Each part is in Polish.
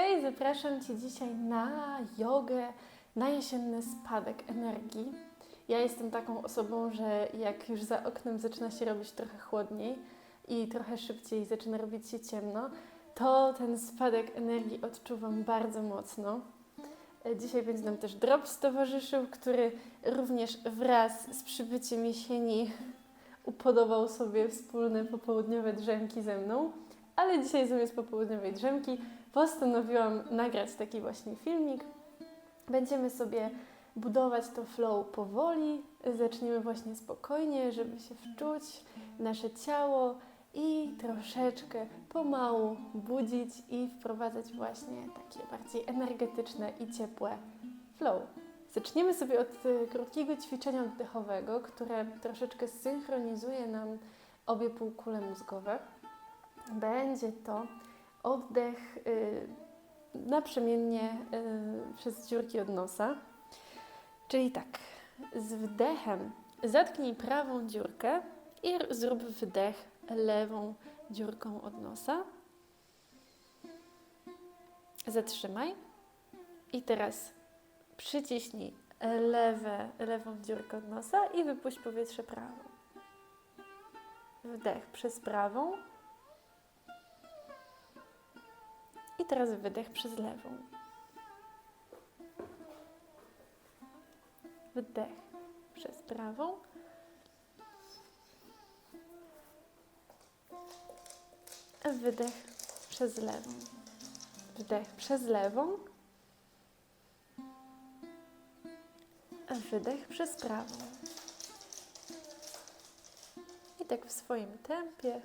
Hej, zapraszam Cię dzisiaj na jogę, na jesienny spadek energii. Ja jestem taką osobą, że jak już za oknem zaczyna się robić trochę chłodniej i trochę szybciej zaczyna robić się ciemno, to ten spadek energii odczuwam bardzo mocno. Dzisiaj będzie nam też Drops towarzyszył, który również wraz z przybyciem jesieni upodobał sobie wspólne popołudniowe drzemki ze mną. Ale dzisiaj zamiast popołudniowej drzemki postanowiłam nagrać taki właśnie filmik. Będziemy sobie budować to flow powoli. Zaczniemy właśnie spokojnie, żeby się wczuć nasze ciało i troszeczkę pomału budzić i wprowadzać właśnie takie bardziej energetyczne i ciepłe flow. Zaczniemy sobie od y, krótkiego ćwiczenia oddechowego, które troszeczkę synchronizuje nam obie półkule mózgowe. Będzie to oddech y, naprzemiennie y, przez dziurki od nosa. Czyli tak, z wdechem zatknij prawą dziurkę i zrób wdech lewą dziurką od nosa. Zatrzymaj. I teraz przyciśnij lewe, lewą dziurkę od nosa i wypuść powietrze prawą. Wdech przez prawą. Teraz wydech przez lewą. Wdech przez prawą. Wydech przez lewą. Wdech przez lewą. Wydech przez prawą. I tak w swoim tempie.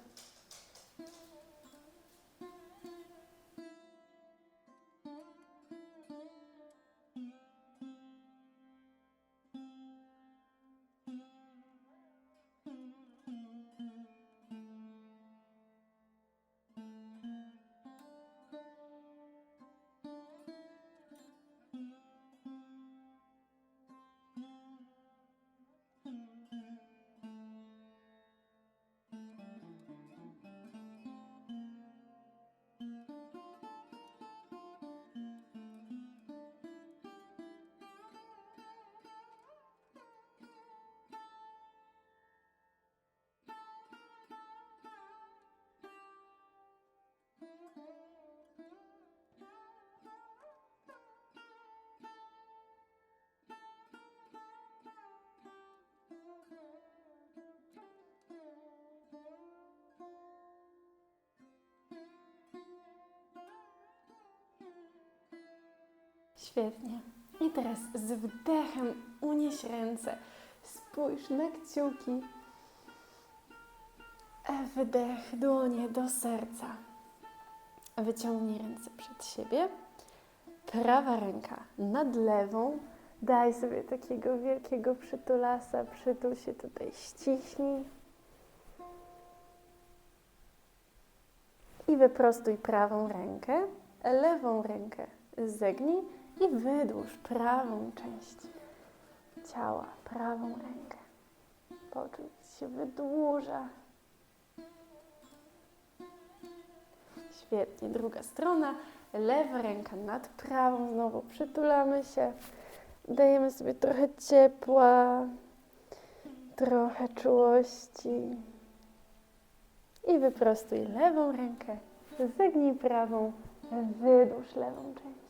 Świetnie. I teraz z wdechem unieś ręce. Spójrz na kciuki. Wydech dłonie do serca. Wyciągnij ręce przed siebie. Prawa ręka nad lewą. Daj sobie takiego wielkiego przytulasa. Przytul się tutaj, ściśnij. I wyprostuj prawą rękę. Lewą rękę zegnij i wydłuż prawą część ciała, prawą rękę. Poczuj, jak się wydłuża. Świetnie, druga strona, lewa ręka nad prawą, znowu przytulamy się, dajemy sobie trochę ciepła, trochę czułości. I wyprostuj lewą rękę, zegnij prawą, wydłuż lewą część.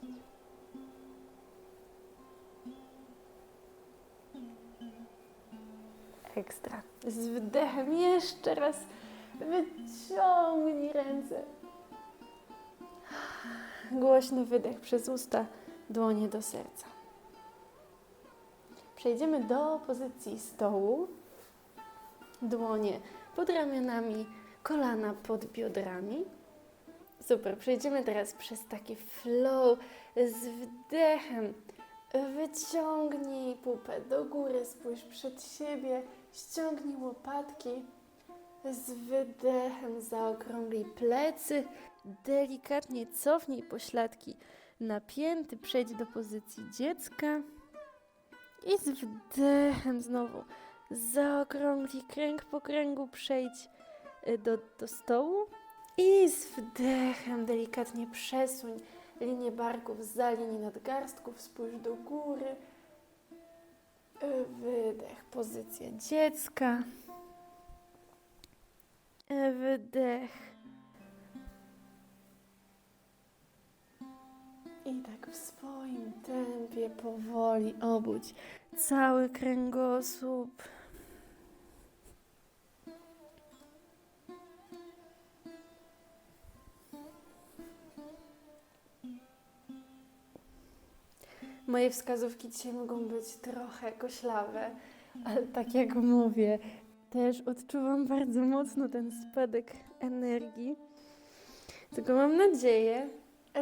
Ekstra. Z wdechem jeszcze raz wyciągnij ręce. Głośny wydech przez usta, dłonie do serca. Przejdziemy do pozycji stołu. Dłonie pod ramionami, kolana pod biodrami. Super, przejdziemy teraz przez taki flow z wdechem. Wyciągnij pupę do góry, spójrz przed siebie, ściągnij łopatki. Z wydechem zaokrąglij plecy, delikatnie cofnij pośladki napięty, przejdź do pozycji dziecka. I z wdechem znowu zaokrąglij kręg po kręgu, przejdź y, do, do stołu. I z wdechem delikatnie przesuń linię barków za linię nadgarstków, spójrz do góry. Wydech, pozycja dziecka. Wydech. I tak w swoim tempie powoli obudź cały kręgosłup. Moje wskazówki dzisiaj mogą być trochę koślawe, ale tak jak mówię, też odczuwam bardzo mocno ten spadek energii. Tylko mam nadzieję,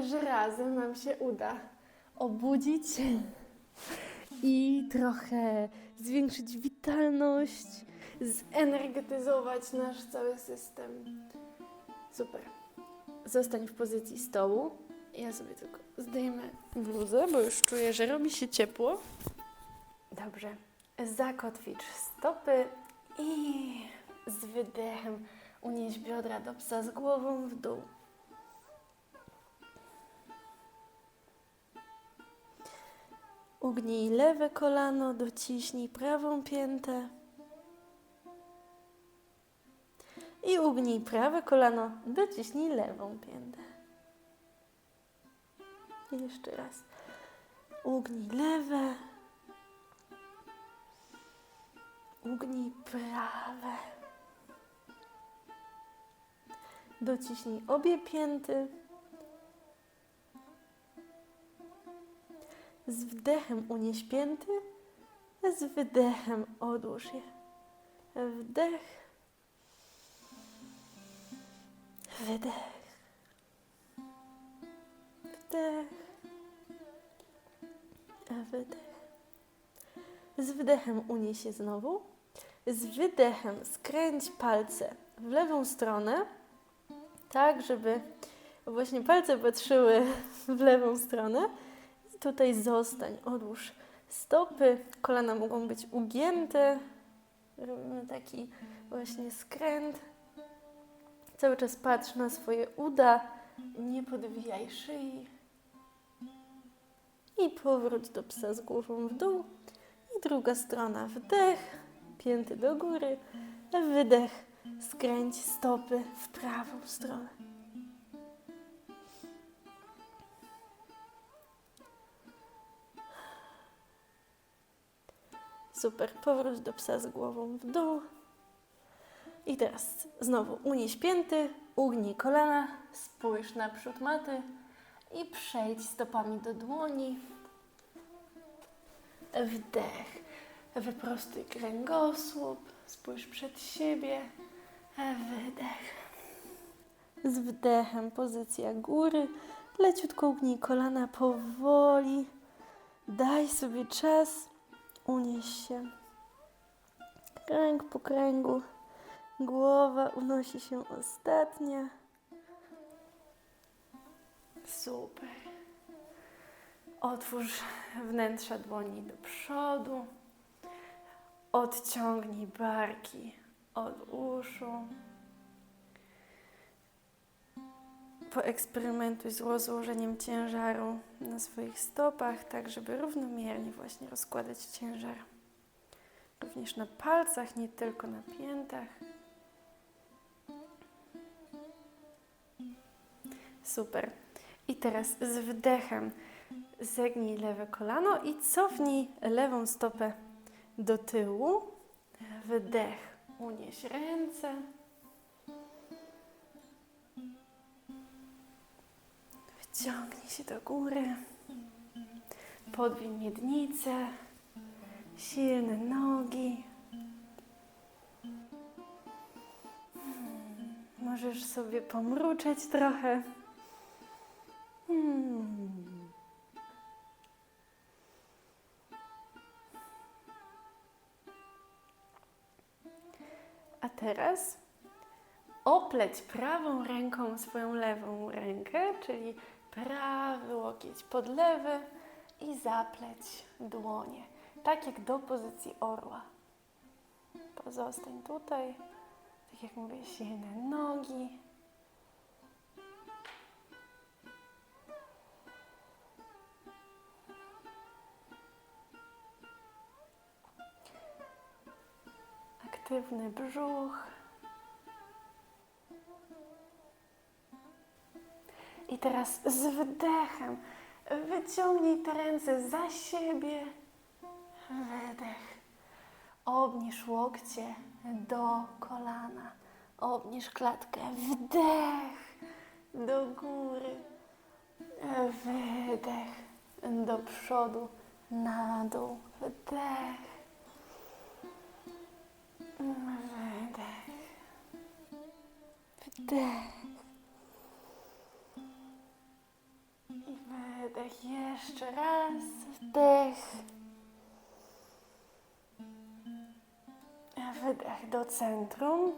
że razem nam się uda obudzić i trochę zwiększyć witalność, zenergetyzować nasz cały system. Super. Zostań w pozycji stołu. Ja sobie tylko zdejmę bluzę, bo już czuję, że robi się ciepło. Dobrze. Zakotwicz stopy i z wydechem unieś biodra do psa z głową w dół. Ugnij lewe kolano, dociśnij prawą piętę. I ugnij prawe kolano, dociśnij lewą piętę. I Jeszcze raz. Ugnij lewe. Ugnij prawe. Dociśnij obie pięty. Z wdechem unieś pięty, z wydechem odłóż je. Wdech, wydech, wdech, wydech. Z wdechem unieś je znowu. Z wydechem skręć palce w lewą stronę, tak żeby właśnie palce patrzyły w lewą stronę. I tutaj zostań, odłóż stopy, kolana mogą być ugięte. Robimy taki właśnie skręt. Cały czas patrz na swoje uda, nie podwijaj szyi. I powrót do psa z głową w dół. I druga strona, wdech, pięty do góry, wydech, skręć stopy w prawą stronę. Super, powrót do psa z głową w dół. I teraz znowu unieś pięty, ugnij kolana, spójrz na przód maty i przejdź stopami do dłoni. Wdech, wyprostuj kręgosłup, spójrz przed siebie, wydech. Z wdechem pozycja góry, leciutko ugnij kolana powoli, daj sobie czas, unieś się. Kręg po kręgu, głowa unosi się ostatnia. Super. Otwórz wnętrza dłoni do przodu. Odciągnij barki od uszu. Poeksperymentuj z rozłożeniem ciężaru na swoich stopach, tak żeby równomiernie właśnie rozkładać ciężar. Również na palcach, nie tylko na piętach. Super. I teraz z wdechem zegnij lewe kolano i cofnij lewą stopę do tyłu. Wdech, unieś ręce. Wyciągnij się do góry. Podwij miednicę. Silne nogi. Hmm, Możesz sobie pomruczeć trochę. Hmm. A teraz opleć prawą ręką swoją lewą rękę, czyli prawy łokieć pod lewy i zapleć dłonie, tak jak do pozycji orła. Pozostań tutaj, tak jak mówię, silne nogi. Aktywny brzuch. I teraz z wydechem wyciągnij te ręce za siebie. Wydech. Obniż łokcie do kolana. Obniż klatkę. Wdech do góry. Wydech do przodu, na dół. Wdech. Wdech. I wydech jeszcze raz. Wdech. Wydech do centrum.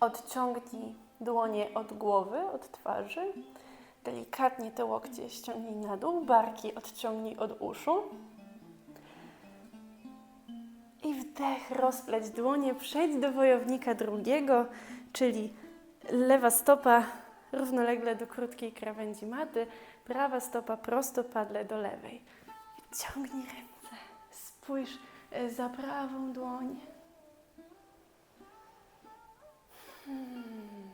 Odciągnij dłonie od głowy, od twarzy. Delikatnie te łokcie ściągnij na dół, barki odciągnij od uszu. Wdech, rozpleć dłonie, przejdź do wojownika drugiego, czyli lewa stopa równolegle do krótkiej krawędzi maty, prawa stopa prostopadle do lewej. Ciągnij ręce, spójrz e, za prawą dłoń. Hmm.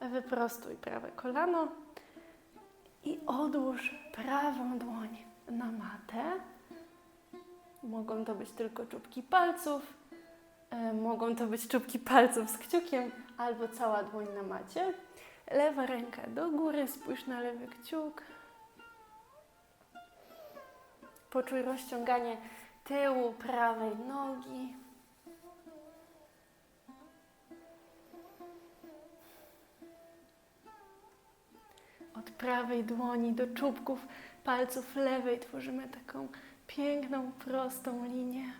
Wyprostuj prawe kolano i odłóż prawą dłoń na matę. Mogą to być tylko czubki palców, e, mogą to być czubki palców z kciukiem albo cała dłoń na macie. Lewa ręka do góry, spójrz na lewy kciuk. Poczuj rozciąganie tyłu prawej nogi. Od prawej dłoni do czubków palców lewej tworzymy taką piękną, prostą linię.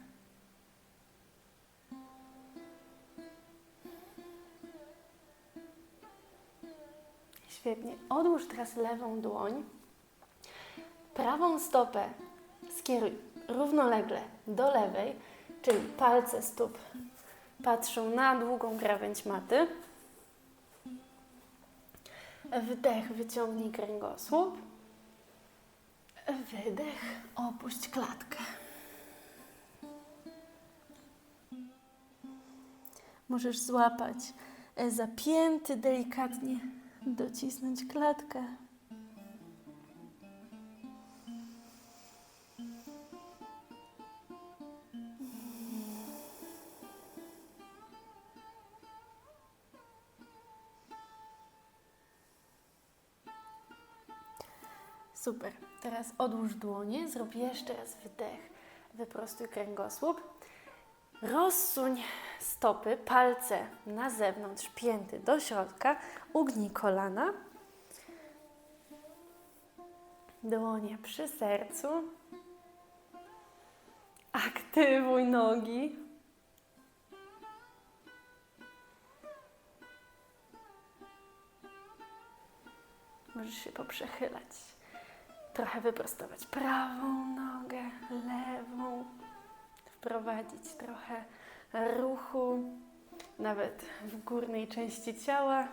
Świetnie. Odłóż teraz lewą dłoń. Prawą stopę skieruj równolegle do lewej, czyli palce stóp patrzą na długą krawędź maty. Wdech, wyciągnij kręgosłup. Wydech, opuść klatkę. Możesz złapać e, zapięty delikatnie, docisnąć klatkę. Super. Teraz odłóż dłonie, zrób jeszcze raz wdech. Wyprostuj kręgosłup. Rozsuń stopy, palce na zewnątrz, pięty do środka. Ugnij kolana. Dłonie przy sercu. Aktywuj nogi. Możesz się poprzechylać trochę wyprostować. Prawą nogę, lewą, wprowadzić trochę ruchu, nawet w górnej części ciała.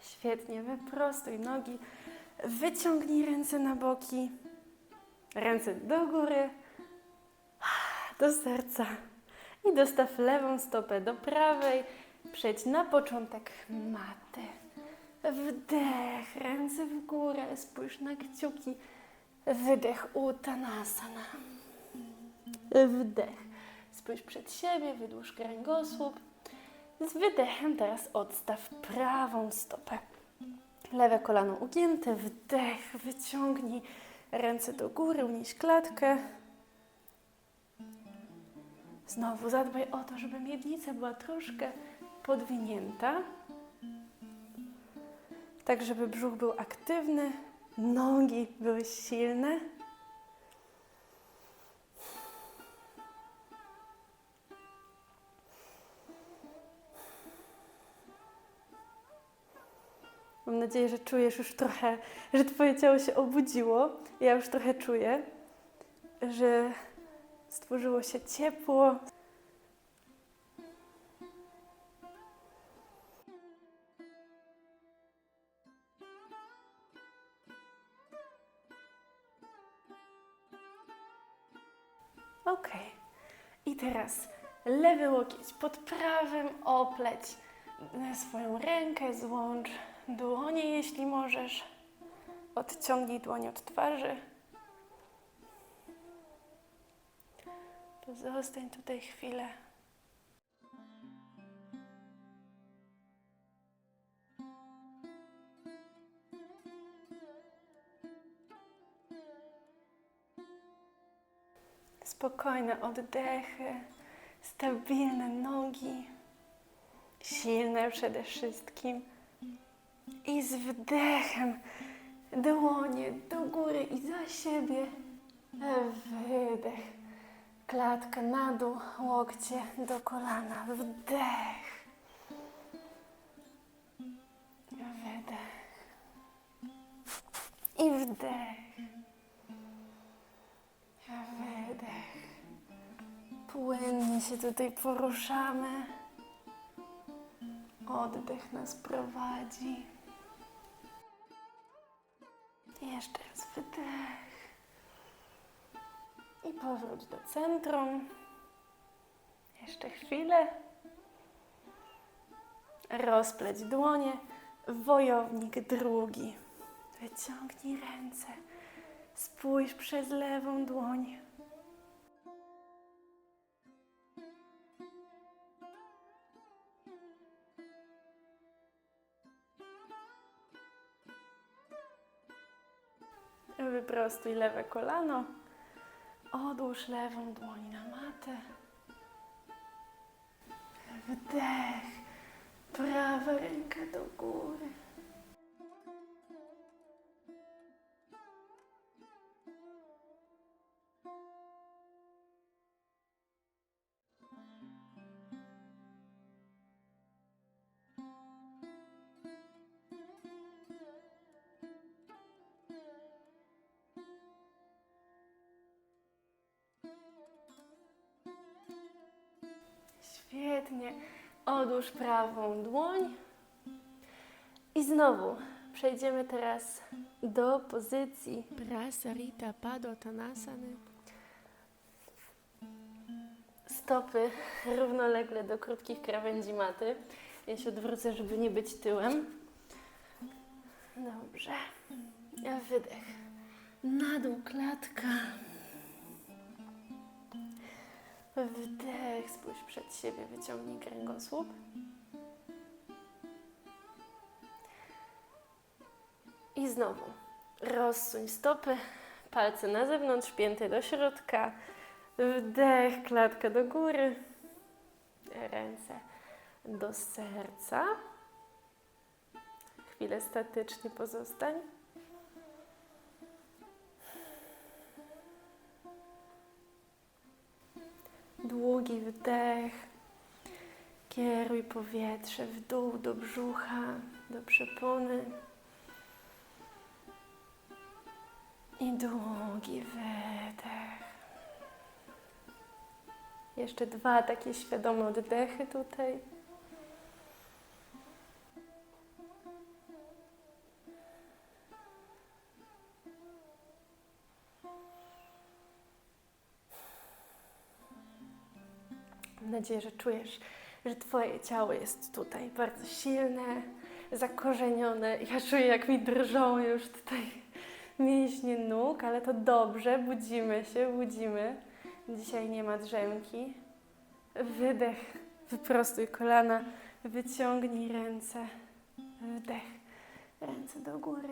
Świetnie, wyprostuj nogi, wyciągnij ręce na boki, ręce do góry, do serca. I dostaw lewą stopę do prawej. Przejdź na początek maty. Wdech, ręce w górę, spójrz na kciuki. Wydech, uttanasana. Wdech, spójrz przed siebie, wydłuż kręgosłup. Z wydechem teraz odstaw prawą stopę. Lewe kolano ugięte, wdech, wyciągnij ręce do góry, unieś klatkę. Znowu zadbaj o to, żeby miednica była troszkę podwinięta, tak żeby brzuch był aktywny, nogi były silne. Mam nadzieję, że czujesz już trochę, że Twoje ciało się obudziło. Ja już trochę czuję, że stworzyło się ciepło. Ok. I teraz lewy łokieć pod prawym opleć Na swoją rękę, złącz dłonie, jeśli możesz. Odciągnij dłoń od twarzy. Pozostań tutaj chwilę. Spokojne oddechy, stabilne nogi, silne przede wszystkim. I z wdechem dłonie do góry i za siebie. Wydech. Klatka na dół, łokcie do kolana. Wdech. Wydech. I wdech. Wydech. Płynnie się tutaj poruszamy. Oddech nas prowadzi. Jeszcze raz wydech. I powróć do centrum. Jeszcze chwilę. Rozpleć dłonie. Wojownik drugi. Wyciągnij ręce. Spójrz przez lewą dłoń. Wyprostuj lewe kolano. Odłóż lewą dłoń na matę. Wdech. Prawa ręka do góry. Odłóż prawą dłoń. I znowu przejdziemy teraz do pozycji Prasarita Padottanasany. Stopy równolegle do krótkich krawędzi maty. Ja się odwrócę, żeby nie być tyłem. Dobrze. Wydech. Na dół klatka. Wdech, spójrz przed siebie, wyciągnij kręgosłup. I znowu rozsuń stopy, palce na zewnątrz, pięty do środka. Wdech, klatka do góry. Ręce do serca. Chwilę statycznie pozostań. Długi wdech. Kieruj powietrze w dół do brzucha, do przepony. I długi wydech. Jeszcze dwa takie świadome oddechy tutaj. Nadzieję, że czujesz, że Twoje ciało jest tutaj bardzo silne, zakorzenione. Ja czuję, jak mi drżą już tutaj mięśnie nóg, ale to dobrze, budzimy się, budzimy. Dzisiaj nie ma drzemki. Wydech, wyprostuj kolana, wyciągnij ręce. Wdech, ręce do góry.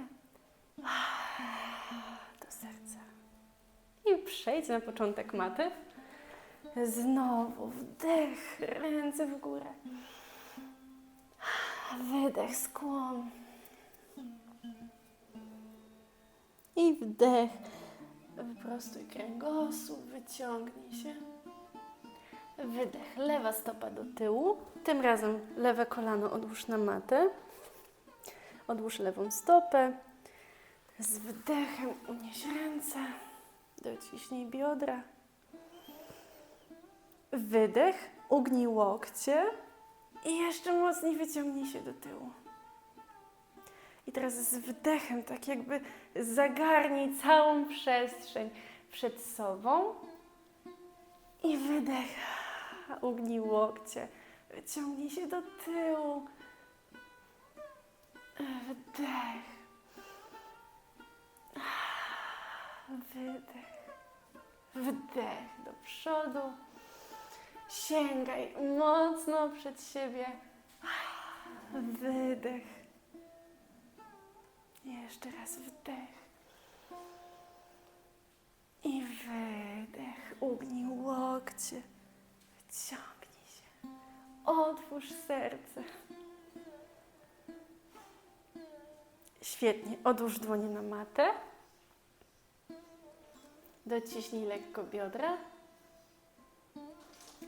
Do serca. I przejdź na początek maty. Znowu wdech, ręce w górę. Wydech, skłon. I wdech. Wyprostuj kręgosłup, wyciągnij się. Wydech, lewa stopa do tyłu. Tym razem lewe kolano odłóż na matę. Odłóż lewą stopę. Z wdechem unieś ręce. Dociśnij biodra. Wydech, ugnij łokcie i jeszcze mocniej wyciągnij się do tyłu. I teraz z wdechem, tak jakby zagarnij całą przestrzeń przed sobą I wydech. Ugnij łokcie. Wyciągnij się do tyłu. Wdech. Wydech. Wdech do przodu. Sięgaj mocno przed siebie. Wydech. Jeszcze raz wdech. I wydech. Ugnij łokcie. Wyciągnij się. Otwórz serce. Świetnie. Odłóż dłonie na matę. Dociśnij lekko biodra.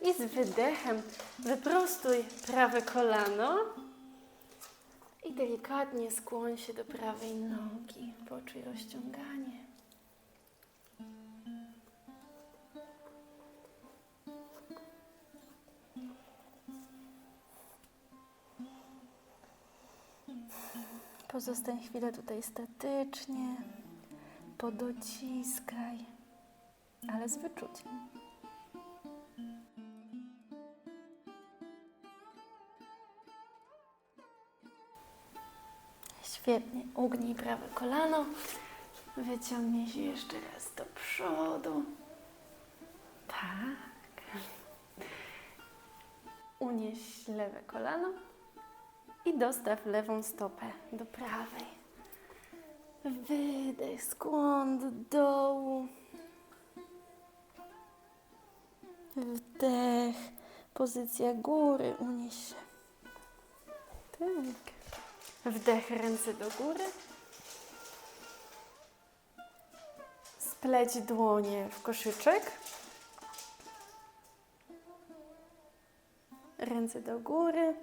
I z wydechem wyprostuj prawe kolano. I delikatnie skłoń się do prawej nogi. Poczuj rozciąganie. Pozostań chwilę tutaj statycznie. Podociskaj, ale z wyczuciem. Świetnie. Ugnij prawe kolano. Wyciągnij się jeszcze raz do przodu. Tak. Unieś lewe kolano i dostaw lewą stopę do prawej. Wydech, skłon do dołu. Wdech, pozycja góry, unieś się. Tak. Wdech, ręce do góry. Spleć dłonie w koszyczek. Ręce do góry.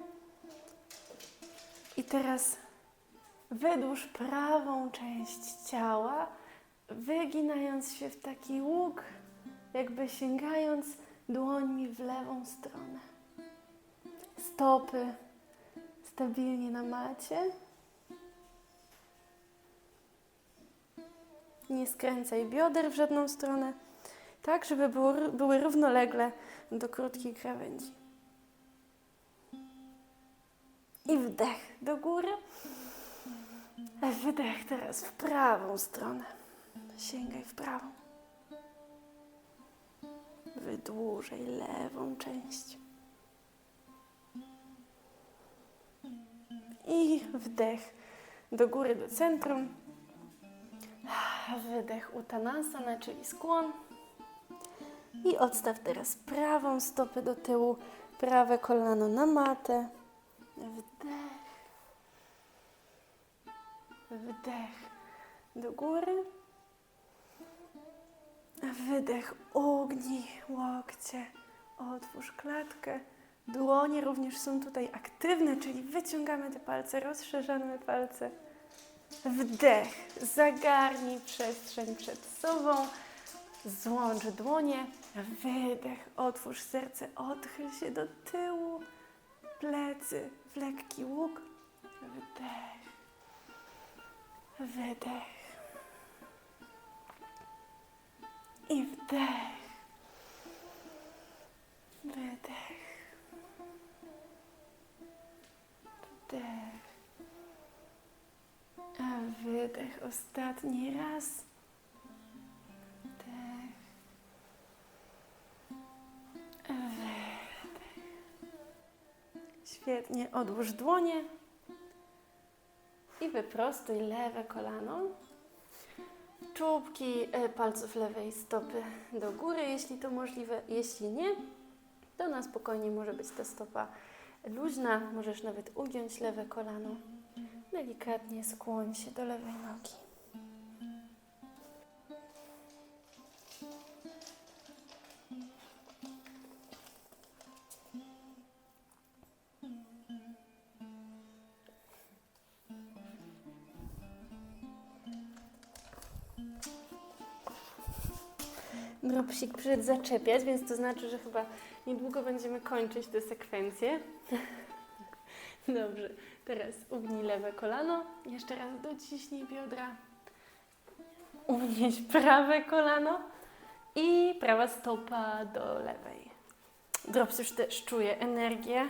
I teraz wydłuż prawą część ciała, wyginając się w taki łuk, jakby sięgając dłońmi w lewą stronę. Stopy stabilnie na macie. Nie skręcaj bioder w żadną stronę, tak żeby było, były równolegle do krótkiej krawędzi. I wdech do góry. A wydech teraz w prawą stronę. Sięgaj w prawą. Wydłużaj lewą część. I wdech do góry, do centrum. Wydech Uttanasana, czyli skłon. I odstaw teraz prawą stopę do tyłu, prawe kolano na matę. Wdech. Wdech do góry. Wydech, ugnij łokcie, otwórz klatkę. Dłonie również są tutaj aktywne, czyli wyciągamy te palce, rozszerzamy palce. Wdech, zagarnij przestrzeń przed sobą, złącz dłonie. Wydech, otwórz serce, odchyl się do tyłu, plecy w lekki łuk. Wdech, wydech i wdech, wydech ostatni raz. Wdech. Wydech. Świetnie. Odłóż dłonie. I wyprostuj lewe kolano. Czubki e, palców lewej stopy do góry, jeśli to możliwe. Jeśli nie, to na spokojnie może być ta stopa luźna. Możesz nawet ugiąć lewe kolano. Delikatnie skłoń się do lewej nogi. Dropsik przyszedł zaczepiać, więc to znaczy, że chyba niedługo będziemy kończyć tę sekwencję. Dobrze, teraz ugnij lewe kolano, jeszcze raz dociśnij biodra, unieś prawe kolano I prawa stopa do lewej. Drops już też czuje energię.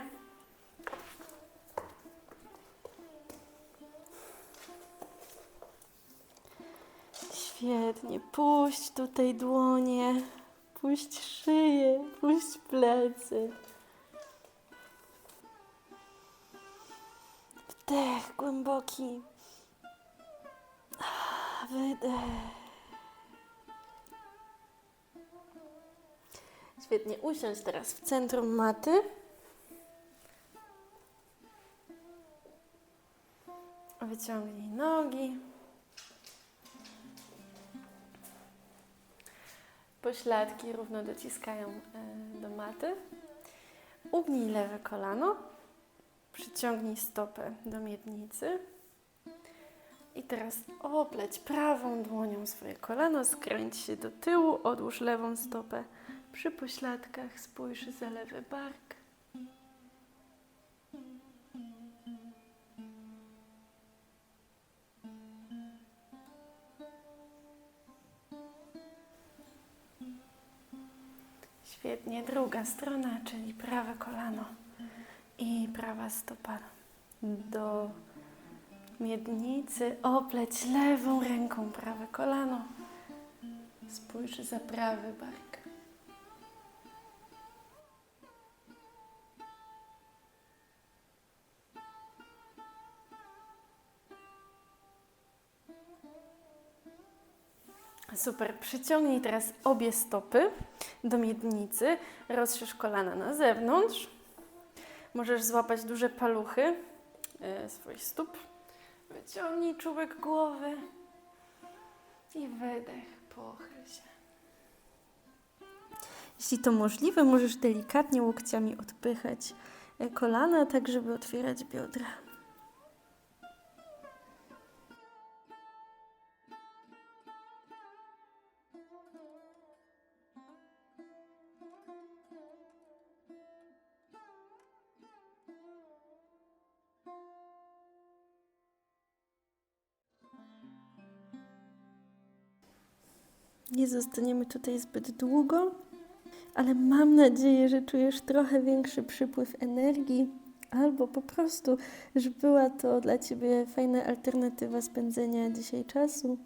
Świetnie. Puść tutaj dłonie. Puść szyję. Puść plecy. Wdech głęboki. Wydech. Świetnie. Usiądź teraz w centrum maty. Wyciągnij nogi. Pośladki równo dociskają e, do maty. Ugnij lewe kolano. Przyciągnij stopę do miednicy. I teraz opleć prawą dłonią swoje kolano, skręć się do tyłu, odłóż lewą stopę przy pośladkach, spójrz za lewy bark. Świetnie, druga strona, czyli prawe kolano i prawa stopa do miednicy. Opleć lewą ręką prawe kolano. Spójrz za prawy bark. Super. Przyciągnij teraz obie stopy do miednicy. Rozszerz kolana na zewnątrz. Możesz złapać duże paluchy e, swoich stóp. Wyciągnij czubek głowy i wydech. Pochyl się. Jeśli to możliwe, możesz delikatnie łokciami odpychać e, kolana, tak żeby otwierać biodra. Nie zostaniemy tutaj zbyt długo, ale mam nadzieję, że czujesz trochę większy przypływ energii, albo po prostu, że była to dla Ciebie fajna alternatywa spędzenia dzisiaj czasu.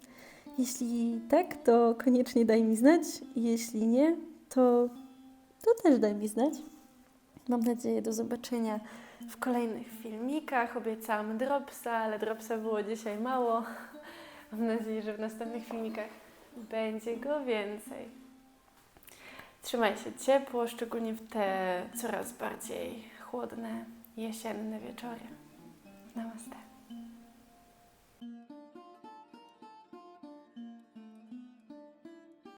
Jeśli tak, to koniecznie daj mi znać. Jeśli nie, to, to też daj mi znać. Mam nadzieję do zobaczenia w kolejnych filmikach. Obiecałam dropsa, ale dropsa było dzisiaj mało. Mam nadzieję, że w następnych filmikach będzie go więcej. Trzymaj się ciepło, szczególnie w te coraz bardziej chłodne jesienne wieczory. Namaste.